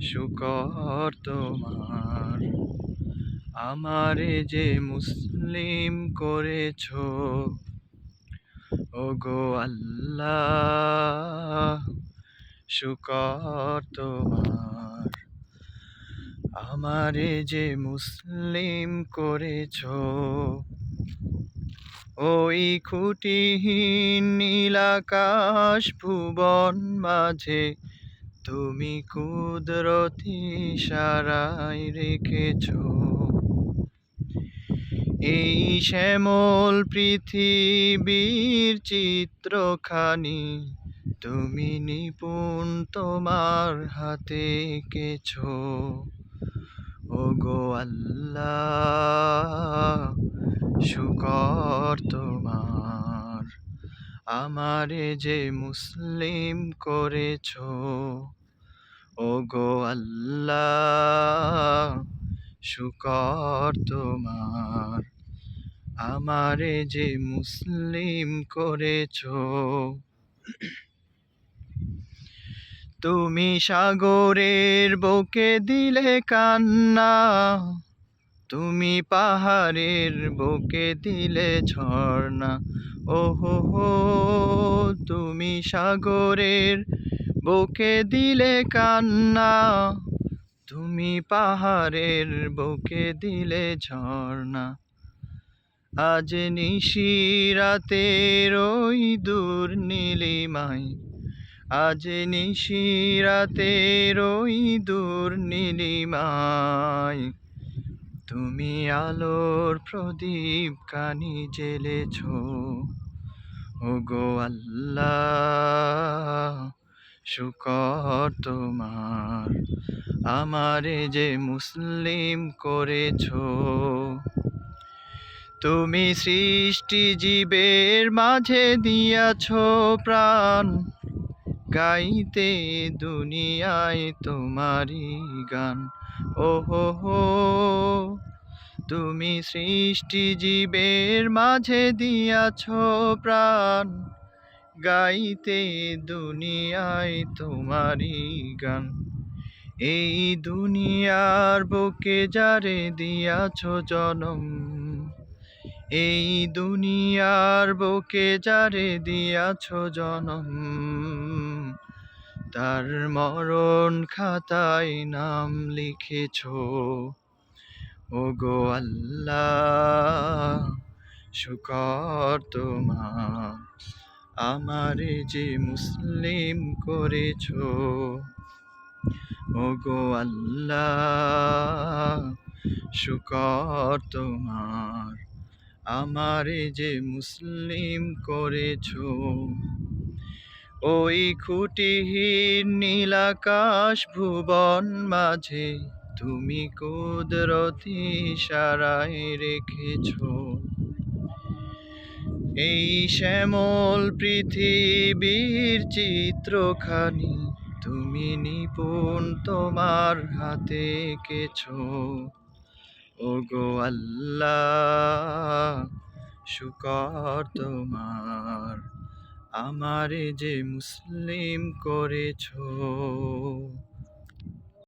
শুকর তোমার। আমারে যে মুসলিম করেছ, ওগো আল্লাহ শুকর তোমার। আমারে যে মুসলিম করেছ, ওই খুঁটিহীন নীলাকাশ ভুবন মাঝে তুমি কুদরতি সারাই রেখেছ। এই শ্যামল পৃথিবীর চিত্রখানি তুমি নিপুণ তোমার হাতে কেছ ওগো আল্লাহ, শুকর তোমার আমারে যে মুসলিম করেছ, ওগো আল্লাহ, শুকর তোমার। আমারে যে মুসলিম করেছ, তুমি সাগরের বকে দিলে কান্না তুমি পাহাড়ের বুকে দিলে ঝর্ণা। ওহো হো, তুমি সাগরের বুকে দিলে কান্না। তুমি পাহাড়ের বুকে দিলে ঝর্ণা। আজ নিশিরাতের ওই দূর নীলিমায়। আজ নিশিরাতের ওই দূর নীলিমায়। তুমি আলোর প্রদীপ কানি জেলেছ ওগো আল্লাহ শুকর তোমার, আমারে যে মুসলিম করেছ। তুমি সৃষ্টি জীবের মাঝে দিয়াছ প্রাণ, গাইতে দুনিয়ায় তোমারি গান। ওহো হো তুমি সৃষ্টি জীবের মাঝে দিয়াছ প্রাণ। গাইতে দুনিয়ায় তোমারি গান। এই দুনিয়ার বুকে যারে দিয়াছ জনম, এই দুনিয়ার বুকে যারে দিয়াছ জনম। তার মরণ খাতায় নাম লিখেছ ওগো আল্লাহ, শুকর তোমার। আমারে যে মুসলিম করেছ, ওগো আল্লাহ, শুকর তোমার। আমারে যে মুসলিম করেছ, ওই খুঁটিহীন নীলাকাশ ভুবন মাঝে তুমি কুদরতি সারাই রেখেছ। এই শ্যামল পৃথিবীর চিত্রখানি তুমি নিপুণ তোমার হাতে কেছো ওগো আল্লাহ, শুকর তোমার, আমারে যে মুসলিম করেছ।